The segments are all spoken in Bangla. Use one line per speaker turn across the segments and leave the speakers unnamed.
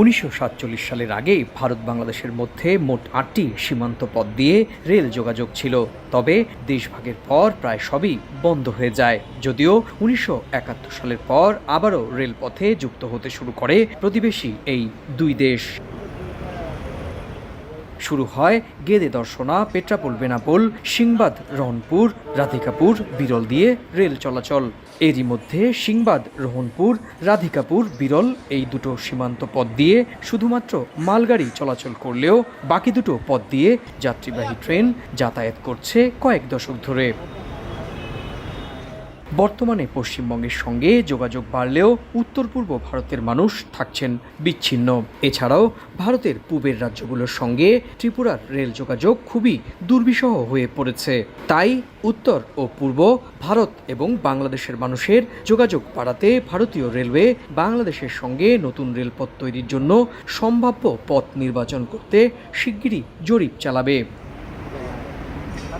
উনিশশো সাতচল্লিশ সালের আগে ভারত বাংলাদেশের মধ্যে মোট আটটি সীমান্ত পথ দিয়ে রেল যোগাযোগ ছিল। তবে দেশভাগের পর প্রায় সবই বন্ধ হয়ে যায়। যদিও উনিশশো একাত্তর সালের পর আবারও রেলপথে যুক্ত হতে শুরু করে প্রতিবেশী এই দুই দেশ। শুরু হয় গেদে দর্শনা, পেট্রাপোল, বেনাপোল, সিংবাদ, রহনপুর, রাধিকাপুর, বিরল দিয়ে রেল চলাচল। এরই মধ্যে সিংবাদ, রোহনপুর, রাধিকাপুর, বিরল এই দুটো সীমান্ত পথ দিয়ে শুধুমাত্র মালগাড়ি চলাচল করলেও বাকি দুটো পথ দিয়ে যাত্রীবাহী ট্রেন যাতায়াত করছে কয়েক দশক ধরে। বর্তমানে পশ্চিমবঙ্গের সঙ্গে যোগাযোগ বাড়লেও উত্তর পূর্ব ভারতের মানুষ থাকছেন বিচ্ছিন্ন। এছাড়াও ভারতের পূবের রাজ্যগুলোর সঙ্গে ত্রিপুরার রেল যোগাযোগ খুবই দুর্বিষহ হয়ে পড়েছে। তাই উত্তর ও পূর্ব ভারত এবং বাংলাদেশের মানুষের যোগাযোগ বাড়াতে ভারতীয় রেলওয়ে বাংলাদেশের সঙ্গে নতুন রেলপথ তৈরির জন্য সম্ভাব্য পথ নির্বাচন করতে শিগগিরই জরিপ চালাবে।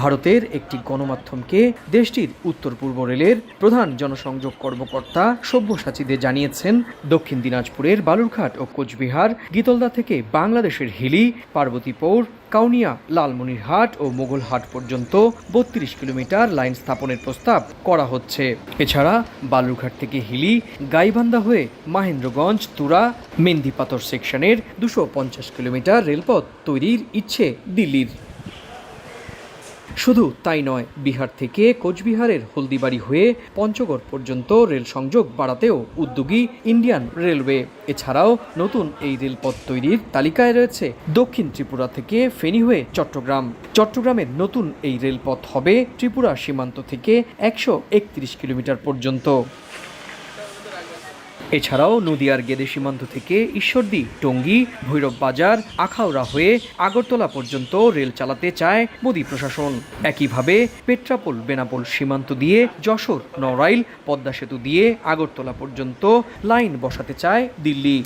ভারতের একটি গণমাধ্যমকে দেশটির উত্তর পূর্ব রেলের প্রধান জনসংযোগ কর্মকর্তা সব্যসাচীদে জানিয়েছেন, দক্ষিণ দিনাজপুরের বালুরঘাট ও কোচবিহার, গীতলদা থেকে বাংলাদেশের হিলি পার্বতীপুর কাউনিয়া, লালমনিরহাট ও মোগলহাট পর্যন্ত বত্রিশ কিলোমিটার লাইন স্থাপনের প্রস্তাব করা হচ্ছে। এছাড়া বালুরঘাট থেকে হিলি, গাইবান্ধা হয়ে মাহেন্দ্রগঞ্জ, তুরা মেন্দিপাতর সেকশনের দুশো পঞ্চাশ কিলোমিটার রেলপথ তৈরির ইচ্ছে দিল্লির। শুধু তাই নয়, বিহার থেকে কোচবিহারের হলদিবাড়ি হয়ে পঞ্চগড় পর্যন্ত রেল সংযোগ বাড়াতেও উদ্যোগী ইন্ডিয়ান রেলওয়ে। এছাড়াও নতুন এই রেলপথ তৈরির তালিকায় রয়েছে দক্ষিণ ত্রিপুরা থেকে ফেনী হয়ে চট্টগ্রাম। চট্টগ্রামের নতুন এই রেলপথ হবে ত্রিপুরা সীমান্ত থেকে একশো একত্রিশ কিলোমিটার পর্যন্ত। এছাড়াও নদিয়ার গেদে সীমান্ত থেকে ঈশ্বরদী, টঙ্গী, ভৈরব বাজার, আখাউড়া হয়ে আগরতলা পর্যন্ত রেল চালাতে চায় মোদী প্রশাসন। একইভাবে পেট্রাপোল, বেনাপোল সীমান্ত দিয়ে যশোর নড়াইল পদ্মা সেতু দিয়ে আগরতলা পর্যন্ত লাইন বসাতে চায় দিল্লি।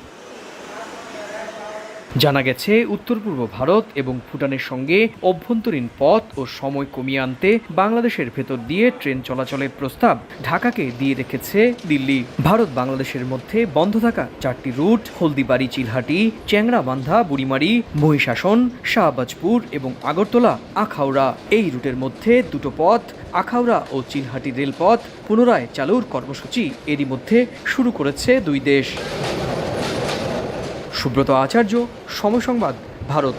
জানা গেছে, উত্তর পূর্ব ভারত এবং ভুটানের সঙ্গে অভ্যন্তরীণ পথ ও সময় কমিয়ে আনতে বাংলাদেশের ভেতর দিয়ে ট্রেন চলাচলের প্রস্তাব ঢাকাকে দিয়ে রেখেছে দিল্লি। ভারত বাংলাদেশের মধ্যে বন্ধ থাকা চারটি রুট হলদিবাড়ি, চিলহাটি, চ্যাংড়াবান্ধা, বুড়িমারি, মহিষাসন, শাহবাজপুর এবং আগরতলা, আখাউড়া। এই রুটের মধ্যে দুটো পথ, আখাউড়া ও চিলহাটি রেলপথ পুনরায় চালুর কর্মসূচি এরই মধ্যে শুরু করেছে দুই দেশ। সুব্রত আচার্য সময় সংবাদ ভারত।